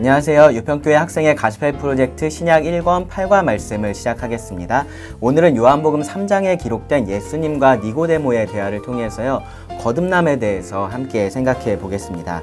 안녕하세요. 유평교회 학생의 가스펠 프로젝트 신약 1권 8과 말씀을 시작하겠습니다. 오늘은 요한복음 3장에 기록된 예수님과 니고데모의 대화를 통해서요. 거듭남에 대해서 함께 생각해 보겠습니다.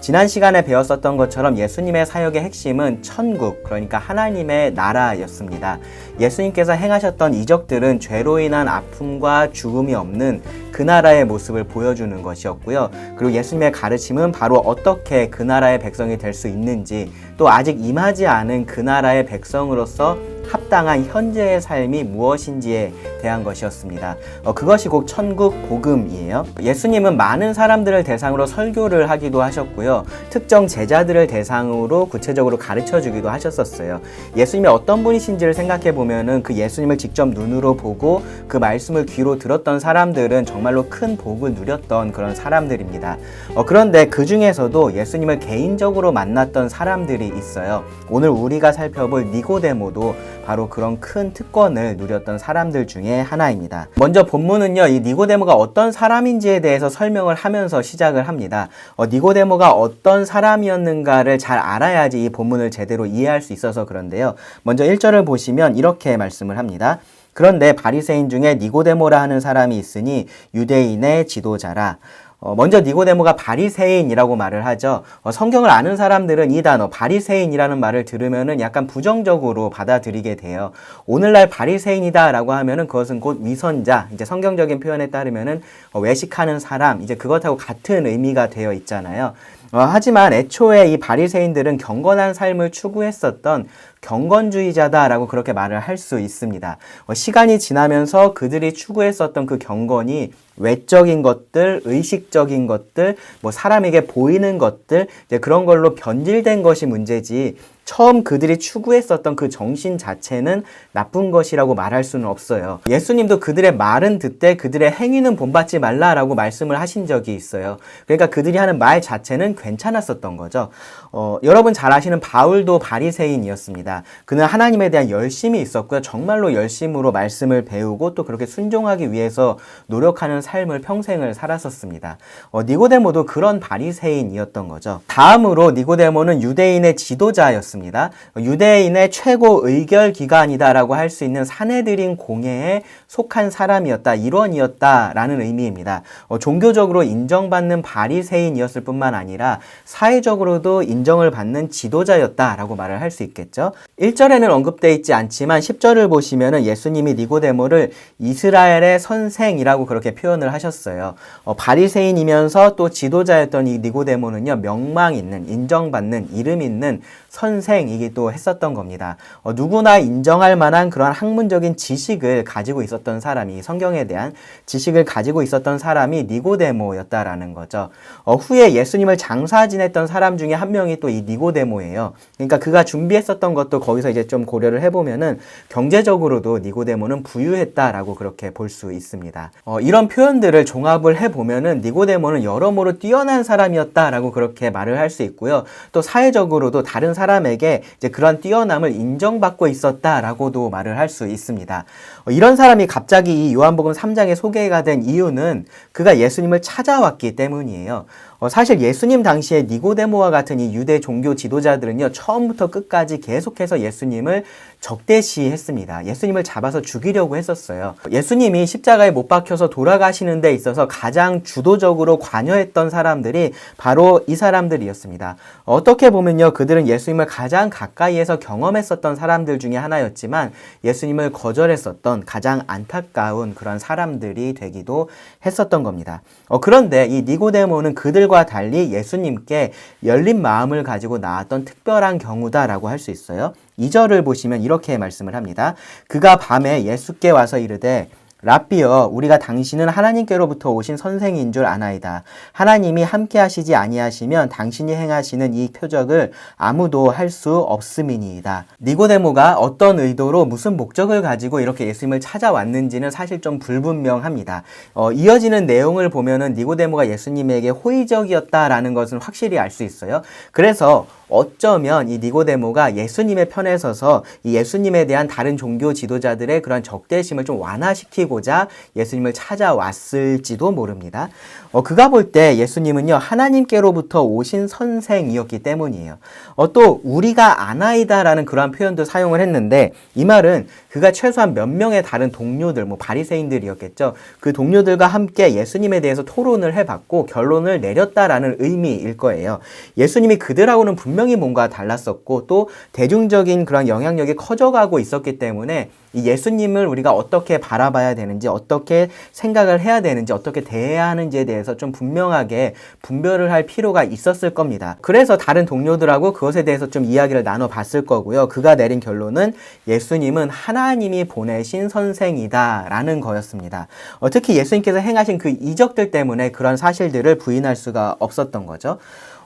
지난 시간에 배웠었던 것처럼 예수님의 사역의 핵심은 천국, 그러니까 하나님의 나라였습니다. 예수님께서 행하셨던 이적들은 죄로 인한 아픔과 죽음이 없는 그 나라의 모습을 보여주는 것이었고요. 그리고 예수님의 가르침은 바로 어떻게 그 나라의 백성이 될 수 있는지, 또 아직 임하지 않은 그 나라의 백성으로서 합당한 현재의 삶이 무엇인지에 대한 것이었습니다. 어, 그것이 곧 천국 복음이에요. 예수님은 많은 사람들을 대상으로 설교를 하기도 하셨고요. 특정 제자들을 대상으로 구체적으로 가르쳐 주기도 하셨었어요. 예수님이 어떤 분이신지를 생각해 보면은 그 예수님을 직접 눈으로 보고 그 말씀을 귀로 들었던 사람들은 정말로 큰 복을 누렸던 그런 사람들입니다. 어, 그런데 그 중에서도 예수님을 개인적으로 만났던 사람들이 있어요. 오늘 우리가 살펴볼 니고데모도 바로 그런 큰 특권을 누렸던 사람들 중에 하나입니다. 먼저 본문은요, 이 니고데모가 어떤 사람인지에 대해서 설명을 하면서 시작을 합니다. 어, 니고데모가 어떤 사람이었는가를 잘 알아야지 이 본문을 제대로 이해할 수 있어서 그런데요. 먼저 1절을 보시면 이렇게 말씀을 합니다. 그런데 바리새인 중에 니고데모라 하는 사람이 있으니 유대인의 지도자라. 어, 먼저 니고데모가 바리새인이라고 말을 하죠. 어, 성경을 아는 사람들은 이 단어 바리새인이라는 말을 들으면은 약간 부정적으로 받아들이게 돼요. 오늘날 바리새인이다라고 하면은 그것은 곧 위선자, 이제 성경적인 표현에 따르면은 어, 외식하는 사람, 이제 그것하고 같은 의미가 되어 있잖아요. 어, 하지만 애초에 이 바리새인들은 경건한 삶을 추구했었던 경건주의자다라고 그렇게 말을 할 수 있습니다. 어, 시간이 지나면서 그들이 추구했었던 그 경건이 외적인 것들, 의식적인 것들, 뭐 사람에게 보이는 것들, 그런 걸로 변질된 것이 문제지 처음 그들이 추구했었던 그 정신 자체는 나쁜 것이라고 말할 수는 없어요. 예수님도 그들의 말은 듣되 그들의 행위는 본받지 말라라고 말씀을 하신 적이 있어요. 그러니까 그들이 하는 말 자체는 괜찮았었던 거죠. 어, 여러분 잘 아시는 바울도 바리새인이었습니다. 그는 하나님에 대한 열심이 있었고요. 정말로 열심으로 말씀을 배우고 또 그렇게 순종하기 위해서 노력하는 삶을 평생을 살았었습니다. 어, 니고데모도 그런 바리새인이었던 거죠. 다음으로 니고데모는 유대인의 지도자였습니다. 유대인의 최고 의결 기관이다라고 할 수 있는 사내들인 공회에 속한 사람이었다, 일원이었다라는 의미입니다. 어, 종교적으로 인정받는 바리새인이었을 뿐만 아니라 사회적으로도 인정을 받는 지도자였다라고 말을 할 수 있겠죠. 1절에는 언급되어 있지 않지만 10절을 보시면은 예수님이 니고데모를 이스라엘의 선생이라고 그렇게 표현을 하셨어요. 어, 바리새인이면서 또 지도자였던 이 니고데모는요, 명망 있는, 인정받는, 이름 있는 선생이기도 했었던 겁니다. 어, 누구나 인정할 만한 그런 학문적인 지식을 가지고 있었던 사람이 성경에 대한 지식을 가지고 있었던 사람이 니고데모였다라는 거죠. 어, 후에 예수님을 장사 지냈던 사람 중에 한 명이 또 이 니고데모예요. 그러니까 그가 준비했었던 것도 거기서 이제 좀 고려를 해보면은 경제적으로도 니고데모는 부유했다라고 그렇게 볼 수 있습니다. 어, 이런 표현들을 종합을 해보면은 니고데모는 여러모로 뛰어난 사람이었다라고 그렇게 말을 할 수 있고요. 또 사회적으로도 다른 사람에게 이제 그런 뛰어남을 인정받고 있었다라고도 말을 할 수 있습니다. 어, 이런 사람이 갑자기 이 요한복음 3장에 소개가 된 이유는 그가 예수님을 찾아왔기 때문이에요. 어, 사실 예수님 당시에 니고데모와 같은 이 유대 종교 지도자들은요, 처음부터 끝까지 계속해서 예수님을 적대시했습니다. 예수님을 잡아서 죽이려고 했었어요. 예수님이 십자가에 못 박혀서 돌아가시는 데 있어서 가장 주도적으로 관여했던 사람들이 바로 이 사람들이었습니다. 어떻게 보면요, 그들은 예수님을 가장 가까이에서 경험했었던 사람들 중에 하나였지만 예수님을 거절했었던 가장 안타까운 그런 사람들이 되기도 했었던 겁니다. 어, 그런데 이 니고데모는 그들과 달리 예수님께 열린 마음을 가지고 나왔던 특별한 경우다라고 할 수 있어요. 2절을 보시면 이렇게 말씀을 합니다. 그가 밤에 예수께 와서 이르되 라비여 우리가 당신은 하나님께로부터 오신 선생인 줄 아나이다. 하나님이 함께 하시지 아니하시면 당신이 행하시는 이 표적을 아무도 할 수 없음이니이다. 니고데모가 어떤 의도로 무슨 목적을 가지고 이렇게 예수님을 찾아왔는지는 사실 좀 불분명합니다. 어, 이어지는 내용을 보면은 니고데모가 예수님에게 호의적이었다라는 것은 확실히 알 수 있어요. 그래서 어쩌면 이 니고데모가 예수님의 편에 서서 이 예수님에 대한 다른 종교 지도자들의 그런 적대심을 좀 완화시키고 살피고자 예수님을 찾아왔을지도 모릅니다. 어, 그가 볼 때 예수님은요, 하나님께로부터 오신 선생이었기 때문이에요. 어, 또, 우리가 아나이다라는 그러한 표현도 사용을 했는데, 이 말은 그가 최소한 몇 명의 다른 동료들, 뭐, 바리새인들이었겠죠. 그 동료들과 함께 예수님에 대해서 토론을 해봤고, 결론을 내렸다라는 의미일 거예요. 예수님이 그들하고는 분명 히 뭔가 달랐었고, 또, 대중적인 그런 영향력이 커져가고 있었기 때문에, 이 예수님을 우리가 어떻게 바라봐야 되는지, 어떻게 생각을 해야 되는지, 어떻게 대해야 하는지에 대해서 좀 분명하게 분별을 할 필요가 있었을 겁니다. 그래서 다른 동료들하고 그것에 대해서 좀 이야기를 나눠봤을 거고요. 그가 내린 결론은 예수님은 하나님이 보내신 선생이다라는 거였습니다. 어, 특히 예수님께서 행하신 그 이적들 때문에 그런 사실들을 부인할 수가 없었던 거죠.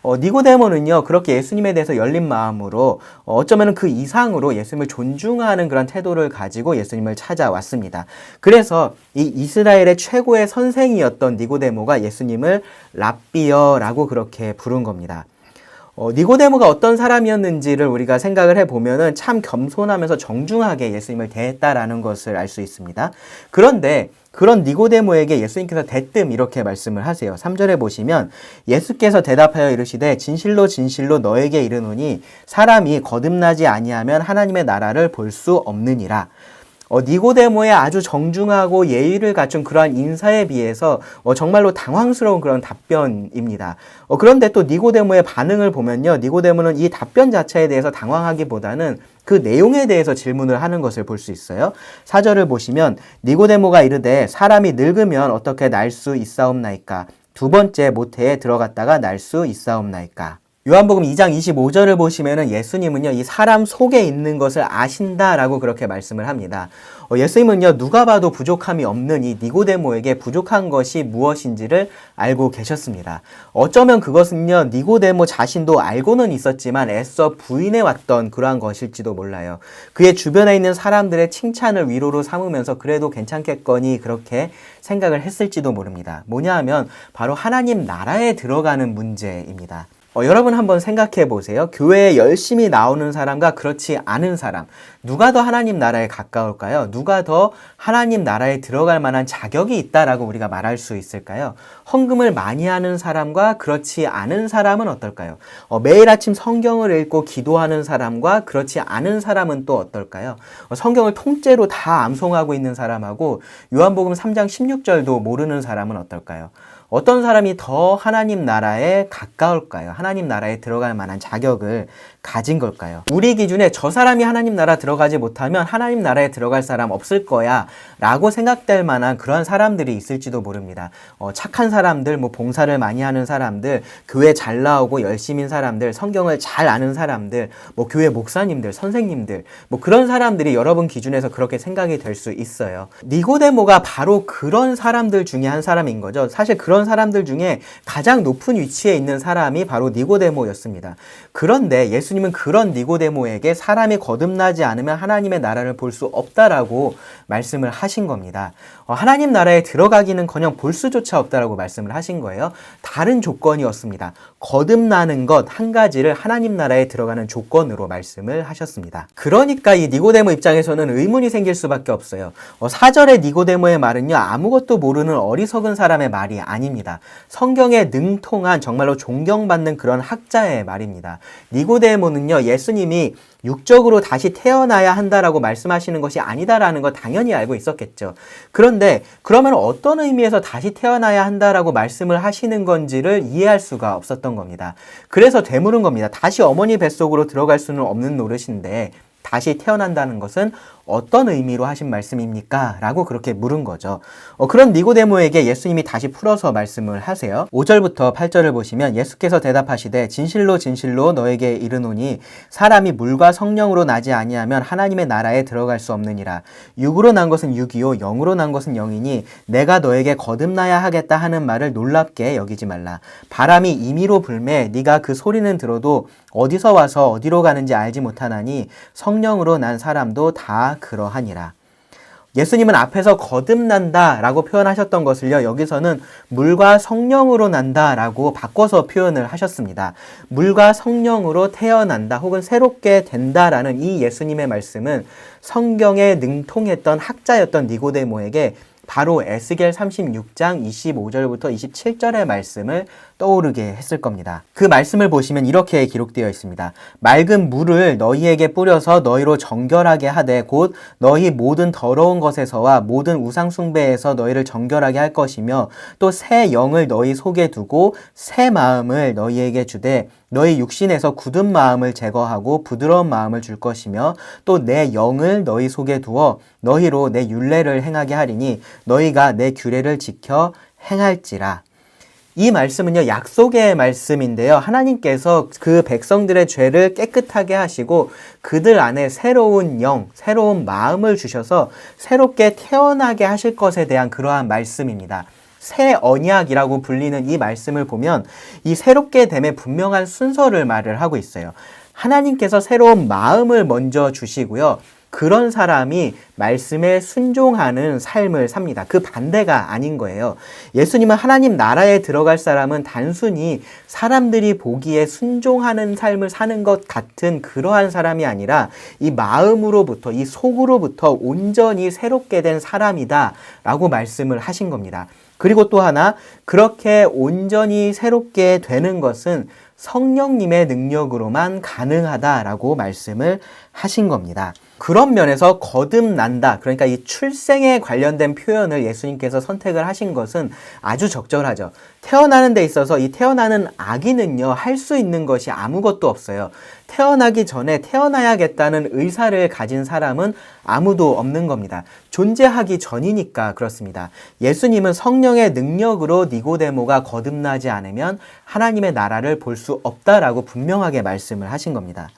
어, 니고데모는요, 그렇게 예수님에 대해서 열린 마음으로, 어, 어쩌면 그 이상으로 예수님을 존중하는 그런 태도를 가지고 예수님을 찾아왔습니다. 그래서 이 이스라엘의 최고의 선생이었던 니고데모가 예수님을 랍비어라고 그렇게 부른 겁니다. 어, 니고데모가 어떤 사람이었는지를 우리가 생각을 해보면은 참 겸손하면서 정중하게 예수님을 대했다라는 것을 알 수 있습니다. 그런데 그런 니고데모에게 예수님께서 대뜸 이렇게 말씀을 하세요. 3절에 보시면 예수께서 대답하여 이르시되 진실로 진실로 너에게 이르노니 사람이 거듭나지 아니하면 하나님의 나라를 볼 수 없느니라. 어, 니고데모의 아주 정중하고 예의를 갖춘 그러한 인사에 비해서 어, 정말로 당황스러운 그런 답변입니다. 어, 그런데 또 니고데모의 반응을 보면요. 니고데모는 이 답변 자체에 대해서 당황하기보다는 그 내용에 대해서 질문을 하는 것을 볼 수 있어요. 사절을 보시면 니고데모가 이르되 사람이 늙으면 어떻게 날 수 있사옵나이까? 두 번째 모태에 들어갔다가 날 수 있사옵나이까? 요한복음 2장 25절을 보시면은 예수님은요, 이 사람 속에 있는 것을 아신다라고 그렇게 말씀을 합니다. 어, 예수님은요, 누가 봐도 부족함이 없는 이 니고데모에게 부족한 것이 무엇인지를 알고 계셨습니다. 어쩌면 그것은요, 니고데모 자신도 알고는 있었지만 애써 부인해 왔던 그러한 것일지도 몰라요. 그의 주변에 있는 사람들의 칭찬을 위로로 삼으면서 그래도 괜찮겠거니 그렇게 생각을 했을지도 모릅니다. 뭐냐 하면 바로 하나님 나라에 들어가는 문제입니다. 어, 여러분 한번 생각해 보세요. 교회에 열심히 나오는 사람과 그렇지 않은 사람. 누가 더 하나님 나라에 가까울까요? 누가 더 하나님 나라에 들어갈 만한 자격이 있다라고 우리가 말할 수 있을까요? 헌금을 많이 하는 사람과 그렇지 않은 사람은 어떨까요? 어, 매일 아침 성경을 읽고 기도하는 사람과 그렇지 않은 사람은 또 어떨까요? 어, 성경을 통째로 다 암송하고 있는 사람하고 요한복음 3장 16절도 모르는 사람은 어떨까요? 어떤 사람이 더 하나님 나라에 가까울까요? 하나님 나라에 들어갈 만한 자격을 가진 걸까요? 우리 기준에 저 사람이 하나님 나라 들어가지 못하면 하나님 나라에 들어갈 사람 없을 거야 라고 생각될 만한 그런 사람들이 있을지도 모릅니다. 어, 착한 사람들, 뭐 봉사를 많이 하는 사람들, 교회 잘 나오고 열심인 사람들, 성경을 잘 아는 사람들, 뭐 교회 목사님들, 선생님들, 뭐 그런 사람들이 여러분 기준에서 그렇게 생각이 될 수 있어요. 니고데모가 바로 그런 사람들 중에 한 사람인 거죠. 사실 그런 사람들 중에 가장 높은 위치에 있는 사람이 바로 니고데모였습니다. 그런데 예수님은 그런 니고데모에게 사람이 거듭나지 않으면 하나님의 나라를 볼 수 없다라고 말씀을 하신 겁니다. 어, 하나님 나라에 들어가기는커녕 볼 수조차 없다라고 말씀을 하신 거예요. 다른 조건이었습니다. 거듭나는 것 한 가지를 하나님 나라에 들어가는 조건으로 말씀을 하셨습니다. 그러니까 이 니고데모 입장에서는 의문이 생길 수밖에 없어요. 어, 사절의 니고데모의 말은요 아무것도 모르는 어리석은 사람의 말이 아 닙니다. 성경에 능통한 정말로 존경받는 그런 학자의 말입니다. 니고데모는요 예수님이 육적으로 다시 태어나야 한다라고 말씀하시는 것이 아니다라는 거 당연히 알고 있었겠죠. 그런데 그러면 어떤 의미에서 다시 태어나야 한다라고 말씀을 하시는 건지를 이해할 수가 없었던 겁니다. 그래서 되물은 겁니다. 다시 어머니 뱃속으로 들어갈 수는 없는 노릇인데 다시 태어난다는 것은 어떤 의미로 하신 말씀입니까? 라고 그렇게 물은 거죠. 어, 그런 니고데모에게 예수님이 다시 풀어서 말씀을 하세요. 5절부터 8절을 보시면 예수께서 대답하시되 진실로 진실로 너에게 이르노니 사람이 물과 성령으로 나지 아니하면 하나님의 나라에 들어갈 수 없느니라. 육으로 난 것은 육이요 영으로 난 것은 영이니 내가 너에게 거듭나야 하겠다 하는 말을 놀랍게 여기지 말라. 바람이 임의로 불매 네가 그 소리는 들어도 어디서 와서 어디로 가는지 알지 못하나니 성령으로 난 사람도 다 그러하니라. 예수님은 앞에서 거듭난다 라고 표현하셨던 것을요, 여기서는 물과 성령으로 난다 라고 바꿔서 표현을 하셨습니다. 물과 성령으로 태어난다 혹은 새롭게 된다 라는 이 예수님의 말씀은 성경에 능통했던 학자였던 니고데모에게 바로 에스겔 36장 25절부터 27절의 말씀을 떠오르게 했을 겁니다. 그 말씀을 보시면 이렇게 기록되어 있습니다. 맑은 물을 너희에게 뿌려서 너희로 정결하게 하되 곧 너희 모든 더러운 것에서와 모든 우상 숭배에서 너희를 정결하게 할 것이며 또 새 영을 너희 속에 두고 새 마음을 너희에게 주되 너희 육신에서 굳은 마음을 제거하고 부드러운 마음을 줄 것이며 또 내 영을 너희 속에 두어 너희로 내 율례를 행하게 하리니 너희가 내 규례를 지켜 행할지라. 이 말씀은요, 약속의 말씀인데요. 하나님께서 그 백성들의 죄를 깨끗하게 하시고 그들 안에 새로운 영, 새로운 마음을 주셔서 새롭게 태어나게 하실 것에 대한 그러한 말씀입니다. 새 언약이라고 불리는 이 말씀을 보면 이 새롭게 됨의 분명한 순서를 말을 하고 있어요. 하나님께서 새로운 마음을 먼저 주시고요. 그런 사람이 말씀에 순종하는 삶을 삽니다. 그 반대가 아닌 거예요. 예수님은 하나님 나라에 들어갈 사람은 단순히 사람들이 보기에 순종하는 삶을 사는 것 같은 그러한 사람이 아니라 이 마음으로부터, 이 속으로부터 온전히 새롭게 된 사람이다. 라고 말씀을 하신 겁니다. 그리고 또 하나, 그렇게 온전히 새롭게 되는 것은 성령님의 능력으로만 가능하다라고 말씀을 하신 겁니다. 그런 면에서 거듭난다. 그러니까 이 출생에 관련된 표현을 예수님께서 선택을 하신 것은 아주 적절하죠. 태어나는 데 있어서 이 태어나는 아기는요, 할 수 있는 것이 아무것도 없어요. 태어나기 전에 태어나야겠다는 의사를 가진 사람은 아무도 없는 겁니다. 존재하기 전이니까 그렇습니다. 예수님은 성령의 능력으로 니고데모가 거듭나지 않으면 하나님의 나라를 볼 수 없다라고 분명하게 말씀을 하신 겁니다.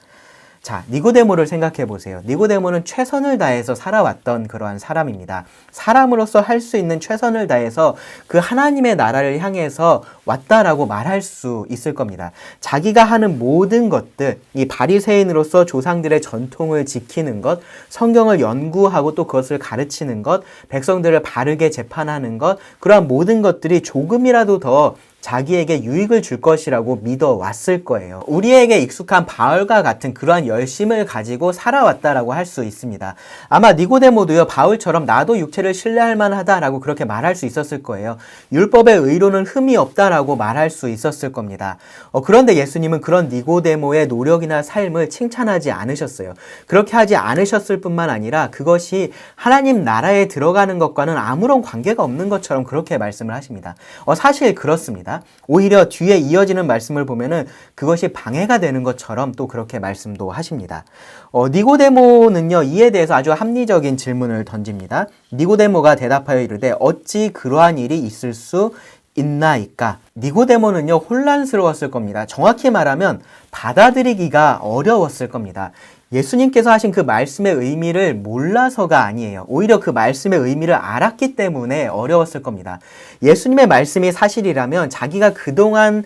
자, 니고데모를 생각해 보세요. 니고데모는 최선을 다해서 살아왔던 그러한 사람입니다. 사람으로서 할 수 있는 최선을 다해서 그 하나님의 나라를 향해서 왔다라고 말할 수 있을 겁니다. 자기가 하는 모든 것들, 이 바리새인으로서 조상들의 전통을 지키는 것, 성경을 연구하고 또 그것을 가르치는 것, 백성들을 바르게 재판하는 것, 그러한 모든 것들이 조금이라도 더 자기에게 유익을 줄 것이라고 믿어 왔을 거예요. 우리에게 익숙한 바울과 같은 그러한 열심을 가지고 살아왔다라고 할 수 있습니다. 아마 니고데모도요, 바울처럼 나도 육체를 신뢰할 만하다라고 그렇게 말할 수 있었을 거예요. 율법의 의로는 흠이 없다라고 말할 수 있었을 겁니다. 어, 그런데 예수님은 그런 니고데모의 노력이나 삶을 칭찬하지 않으셨어요. 그렇게 하지 않으셨을 뿐만 아니라 그것이 하나님 나라에 들어가는 것과는 아무런 관계가 없는 것처럼 그렇게 말씀을 하십니다. 어, 사실 그렇습니다. 오히려 뒤에 이어지는 말씀을 보면은 그것이 방해가 되는 것처럼 또 그렇게 말씀도 하십니다. 어, 니고데모는요, 이에 대해서 아주 합리적인 질문을 던집니다. 니고데모가 대답하여 이르되 어찌 그러한 일이 있을 수 있나이까? 니고데모는요, 혼란스러웠을 겁니다. 정확히 말하면 받아들이기가 어려웠을 겁니다. 예수님께서 하신 그 말씀의 의미를 몰라서가 아니에요. 오히려 그 말씀의 의미를 알았기 때문에 어려웠을 겁니다. 예수님의 말씀이 사실이라면 자기가 그동안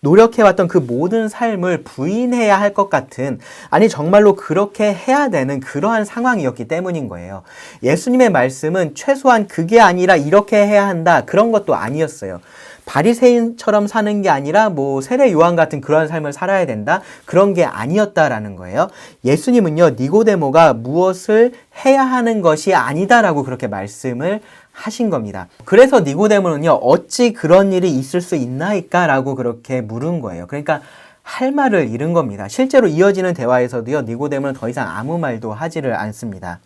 노력해왔던 그 모든 삶을 부인해야 할 것 같은, 아니, 정말로 그렇게 해야 되는 그러한 상황이었기 때문인 거예요. 예수님의 말씀은 최소한 그게 아니라 이렇게 해야 한다, 그런 것도 아니었어요. 바리새인처럼 사는 게 아니라 뭐 세례 요한 같은 그런 삶을 살아야 된다 그런 게 아니었다라는 거예요. 예수님은요 니고데모가 무엇을 해야 하는 것이 아니다라고 그렇게 말씀을 하신 겁니다. 그래서 니고데모는요 어찌 그런 일이 있을 수 있나이까라고 그렇게 물은 거예요. 그러니까 할 말을 잃은 겁니다. 실제로 이어지는 대화에서도요 니고데모는 더 이상 아무 말도 하지를 않습니다.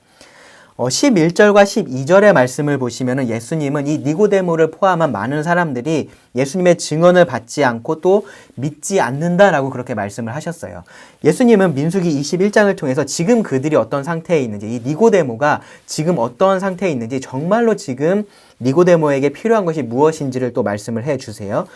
어, 11절과 12절의 말씀을 보시면 예수님은 이 니고데모를 포함한 많은 사람들이 예수님의 증언을 받지 않고 또 믿지 않는다라고 그렇게 말씀을 하셨어요. 예수님은 민수기 21장을 통해서 지금 그들이 어떤 상태에 있는지 이 니고데모가 지금 어떤 상태에 있는지 정말로 지금 니고데모에게 필요한 것이 무엇인지를 또 말씀을 해 주세요.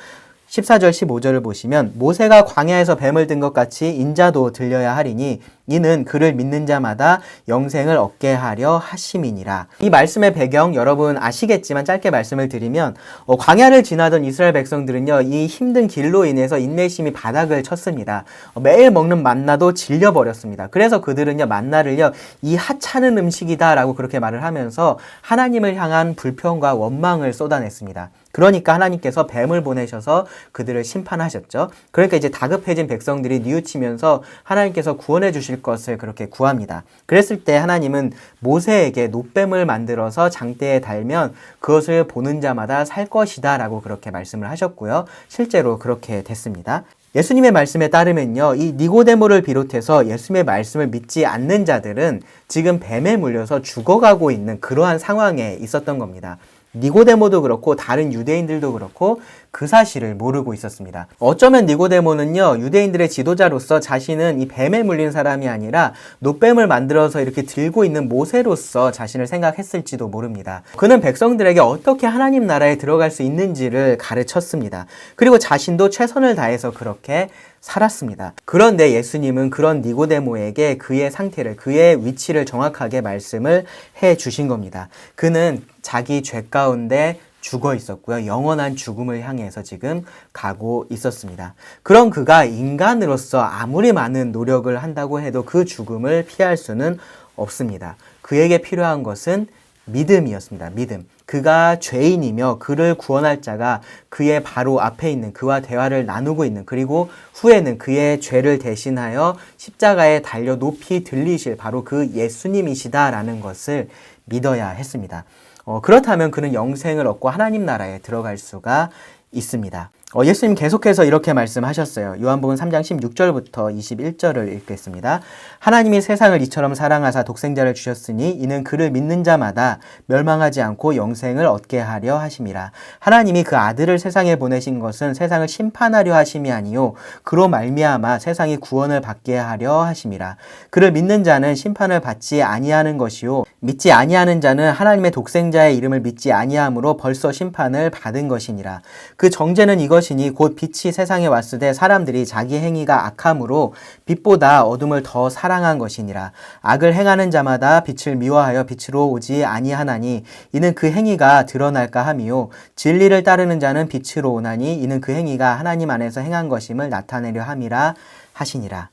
14절 15절을 보시면 모세가 광야에서 뱀을 든 것 같이 인자도 들려야 하리니 이는 그를 믿는 자마다 영생을 얻게 하려 하심이니라. 이 말씀의 배경 여러분 아시겠지만 짧게 말씀을 드리면 어, 광야를 지나던 이스라엘 백성들은요 이 힘든 길로 인해서 인내심이 바닥을 쳤습니다. 어, 매일 먹는 만나도 질려 버렸습니다. 그래서 그들은요 만나를요 이 하찮은 음식이다라고 그렇게 말을 하면서 하나님을 향한 불평과 원망을 쏟아냈습니다. 그러니까 하나님께서 뱀을 보내셔서 그들을 심판하셨죠. 그러니까 이제 다급해진 백성들이 뉘우치면서 하나님께서 구원해 주실 주실 것을 그렇게 구합니다. 그랬을 때 하나님은 모세에게 노뱀을 만들어서 장대에 달면 그것을 보는 자마다 살 것이다 라고 그렇게 말씀을 하셨고요. 실제로 그렇게 됐습니다. 예수님의 말씀에 따르면요, 이 니고데모를 비롯해서 예수님의 말씀을 믿지 않는 자들은 지금 뱀에 물려서 죽어가고 있는 그러한 상황에 있었던 겁니다. 니고데모도 그렇고 다른 유대인들도 그렇고 그 사실을 모르고 있었습니다. 어쩌면 니고데모는요, 유대인들의 지도자로서 자신은 이 뱀에 물린 사람이 아니라 노뱀을 만들어서 이렇게 들고 있는 모세로서 자신을 생각했을지도 모릅니다. 그는 백성들에게 어떻게 하나님 나라에 들어갈 수 있는지를 가르쳤습니다. 그리고 자신도 최선을 다해서 그렇게 살았습니다. 그런데 예수님은 그런 니고데모에게 그의 상태를, 그의 위치를 정확하게 말씀을 해 주신 겁니다. 그는 자기 죄 가운데 죽어 있었고요. 영원한 죽음을 향해서 지금 가고 있었습니다. 그런 그가 인간으로서 아무리 많은 노력을 한다고 해도 그 죽음을 피할 수는 없습니다. 그에게 필요한 것은 믿음이었습니다. 믿음. 그가 죄인이며 그를 구원할 자가 그의 바로 앞에 있는 그와 대화를 나누고 있는 그리고 후에는 그의 죄를 대신하여 십자가에 달려 높이 들리실 바로 그 예수님이시다라는 것을 믿어야 했습니다. 어, 그렇다면 그는 영생을 얻고 하나님 나라에 들어갈 수가 있습니다. 어, 예수님 계속해서 이렇게 말씀하셨어요. 요한복음 3장 16절부터 21절을 읽겠습니다. 하나님이 세상을 이처럼 사랑하사 독생자를 주셨으니 이는 그를 믿는 자마다 멸망하지 않고 영생을 얻게 하려 하심이라. 하나님이 그 아들을 세상에 보내신 것은 세상을 심판하려 하심이 아니요 그로 말미암아 세상이 구원을 받게 하려 하심이라. 그를 믿는 자는 심판을 받지 아니하는 것이요 믿지 아니하는 자는 하나님의 독생자의 이름을 믿지 아니함으로 벌써 심판을 받은 것이니라. 그 정죄는 이것 것이니 곧 빛이 세상에 왔을 때 사람들이 자기 행위가 악함으로 빛보다 어둠을 더 사랑한 것이니라. 악을 행하는 자마다 빛을 미워하여 빛으로 오지 아니하나니 이는 그 행위가 드러날까 함이요 진리를 따르는 자는 빛으로 오나니 이는 그 행위가 하나님 안에서 행한 것임을 나타내려 함이라 하시니라.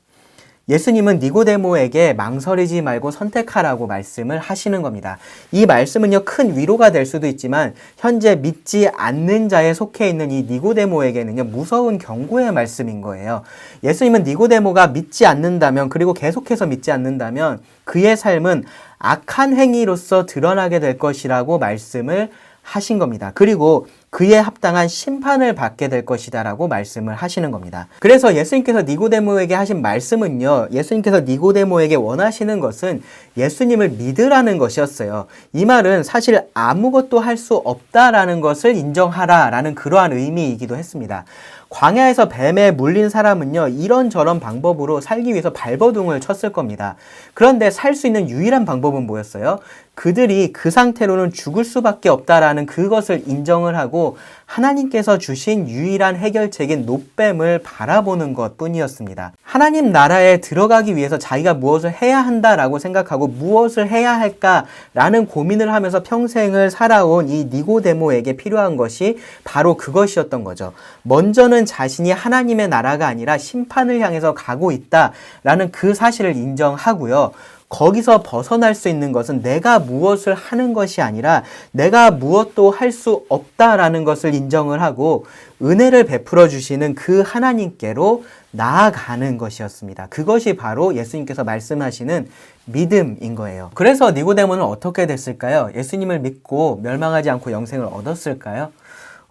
예수님은 니고데모에게 망설이지 말고 선택하라고 말씀을 하시는 겁니다. 이 말씀은요, 큰 위로가 될 수도 있지만, 현재 믿지 않는 자에 속해 있는 이 니고데모에게는요, 무서운 경고의 말씀인 거예요. 예수님은 니고데모가 믿지 않는다면, 그리고 계속해서 믿지 않는다면, 그의 삶은 악한 행위로서 드러나게 될 것이라고 말씀을 하신 겁니다. 그리고 그에 합당한 심판을 받게 될 것이다라고 말씀을 하시는 겁니다. 그래서 예수님께서 니고데모에게 하신 말씀은요. 예수님께서 니고데모에게 원하시는 것은 예수님을 믿으라는 것이었어요. 이 말은 사실 아무것도 할 수 없다라는 것을 인정하라라는 그러한 의미이기도 했습니다. 광야에서 뱀에 물린 사람은요, 이런저런 방법으로 살기 위해서 발버둥을 쳤을 겁니다. 그런데 살 수 있는 유일한 방법은 뭐였어요? 그들이 그 상태로는 죽을 수밖에 없다라는 그것을 인정을 하고 하나님께서 주신 유일한 해결책인 노뱀을 바라보는 것 뿐이었습니다. 하나님 나라에 들어가기 위해서 자기가 무엇을 해야 한다라고 생각하고 무엇을 해야 할까라는 고민을 하면서 평생을 살아온 이 니고데모에게 필요한 것이 바로 그것이었던 거죠. 먼저는 자신이 하나님의 나라가 아니라 심판을 향해서 가고 있다라는 그 사실을 인정하고요. 거기서 벗어날 수 있는 것은 내가 무엇을 하는 것이 아니라 내가 무엇도 할 수 없다라는 것을 인정을 하고 은혜를 베풀어 주시는 그 하나님께로 나아가는 것이었습니다. 그것이 바로 예수님께서 말씀하시는 믿음인 거예요. 그래서 니고데모는 어떻게 됐을까요? 예수님을 믿고 멸망하지 않고 영생을 얻었을까요?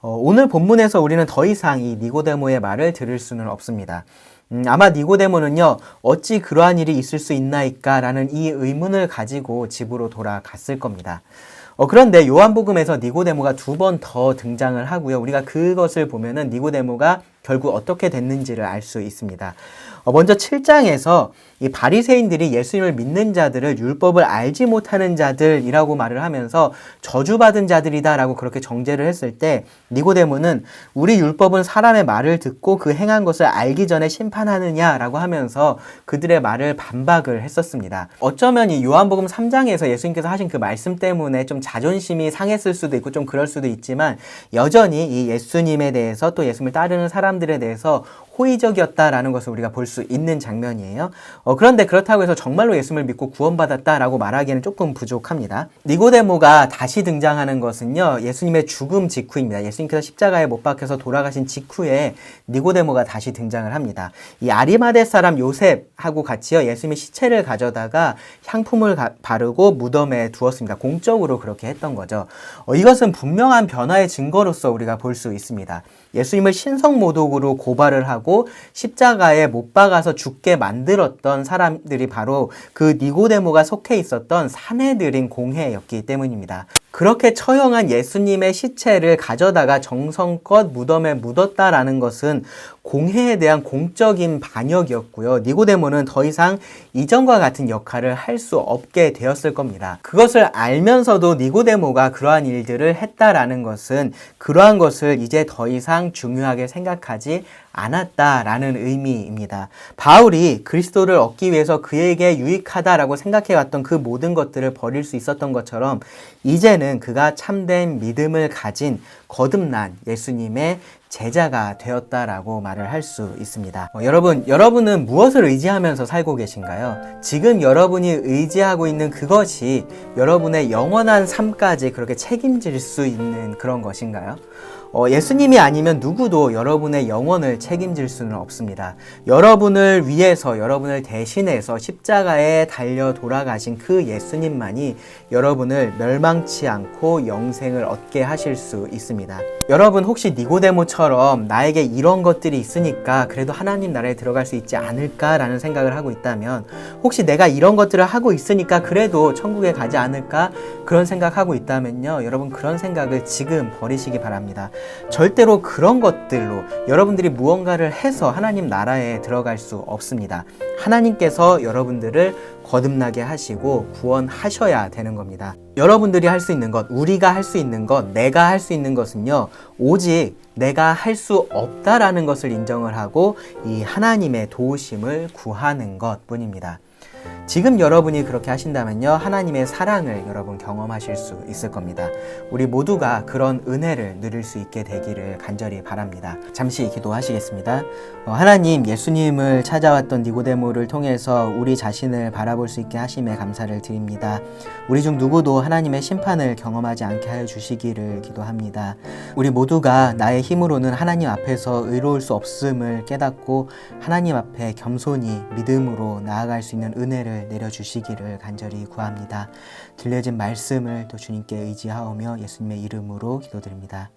어, 오늘 본문에서 우리는 더 이상 이 니고데모의 말을 들을 수는 없습니다. 음, 아마 니고데모는요, 어찌 그러한 일이 있을 수 있나이까? 라는 이 의문을 가지고 집으로 돌아갔을 겁니다. 어, 그런데 요한복음에서 니고데모가 두 번 더 등장을 하고요. 우리가 그것을 보면은 니고데모가 결국 어떻게 됐는지를 알 수 있습니다. 어, 먼저 7장에서 이 바리새인들이 예수님을 믿는 자들을 율법을 알지 못하는 자들이라고 말을 하면서 저주받은 자들이다라고 그렇게 정죄를 했을 때 니고데모는 우리 율법은 사람의 말을 듣고 그 행한 것을 알기 전에 심판하느냐라고 하면서 그들의 말을 반박을 했었습니다. 어쩌면 이 요한복음 3장에서 예수님께서 하신 그 말씀 때문에 좀 자존심이 상했을 수도 있고 좀 그럴 수도 있지만 여전히 이 예수님에 대해서 또 예수님을 따르는 사람 들에 대해서 호의적이었다라는 것을 우리가 볼 수 있는 장면이에요. 어, 그런데 그렇다고 해서 정말로 예수님을 믿고 구원받았다라고 말하기에는 조금 부족합니다. 니고데모가 다시 등장하는 것은요, 예수님의 죽음 직후입니다. 예수님께서 십자가에 못 박혀서 돌아가신 직후에 니고데모가 다시 등장을 합니다. 이 아리마대 사람 요셉하고 같이요, 예수님의 시체를 가져다가 향품을 가- 바르고 무덤에 두었습니다. 공적으로 그렇게 했던 거죠. 어, 이것은 분명한 변화의 증거로서 우리가 볼 수 있습니다. 예수님을 신성모독으로 고발을 하고 십자가에 못 박아서 죽게 만들었던 사람들이 바로 그 니고데모가 속해 있었던 사내들인 공회였기 때문입니다. 그렇게 처형한 예수님의 시체를 가져다가 정성껏 무덤에 묻었다라는 것은 공회에 대한 공적인 반역이었고요. 니고데모는 더 이상 이전과 같은 역할을 할 수 없게 되었을 겁니다. 그것을 알면서도 니고데모가 그러한 일들을 했다라는 것은 그러한 것을 이제 더 이상 중요하게 생각하지 않았다라는 의미입니다. 바울이 그리스도를 얻기 위해서 그에게 유익하다라고 생각해왔던 그 모든 것들을 버릴 수 있었던 것처럼 이제는 그가 참된 믿음을 가진 거듭난 예수님의 제자가 되었다라고 말을 할 수 있습니다. 어, 여러분, 여러분은 무엇을 의지하면서 살고 계신가요? 지금 여러분이 의지하고 있는 그것이 여러분의 영원한 삶까지 그렇게 책임질 수 있는 그런 것인가요? 어, 예수님이 아니면 누구도 여러분의 영혼을 책임질 수는 없습니다. 여러분을 위해서, 여러분을 대신해서 십자가에 달려 돌아가신 그 예수님만이 여러분을 멸망치 않고 영생을 얻게 하실 수 있습니다. 여러분 혹시 니고데모처럼 나에게 이런 것들이 있으니까 그래도 하나님 나라에 들어갈 수 있지 않을까라는 생각을 하고 있다면 혹시 내가 이런 것들을 하고 있으니까 그래도 천국에 가지 않을까? 그런 생각하고 있다면요. 여러분 그런 생각을 지금 버리시기 바랍니다. 절대로 그런 것들로 여러분들이 무언가를 해서 하나님 나라에 들어갈 수 없습니다. 하나님께서 여러분들을 거듭나게 하시고 구원하셔야 되는 겁니다. 여러분들이 할 수 있는 것, 우리가 할 수 있는 것, 내가 할 수 있는 것은요, 오직 내가 할 수 없다라는 것을 인정을 하고 이 하나님의 도우심을 구하는 것 뿐입니다. 지금 여러분이 그렇게 하신다면요, 하나님의 사랑을 여러분 경험하실 수 있을 겁니다. 우리 모두가 그런 은혜를 누릴 수 있게 되기를 간절히 바랍니다. 잠시 기도하시겠습니다. 어, 하나님, 예수님을 찾아왔던 니고데모를 통해서 우리 자신을 바라볼 수 있게 하심에 감사를 드립니다. 우리 중 누구도 하나님의 심판을 경험하지 않게 하여 주시기를 기도합니다. 우리 모두가 나의 힘으로는 하나님 앞에서 의로울 수 없음을 깨닫고 하나님 앞에 겸손히 믿음으로 나아갈 수 있는 은혜를 내려주시기를 간절히 구합니다. 들려진 말씀을 또 주님께 의지하오며 예수님의 이름으로 기도드립니다.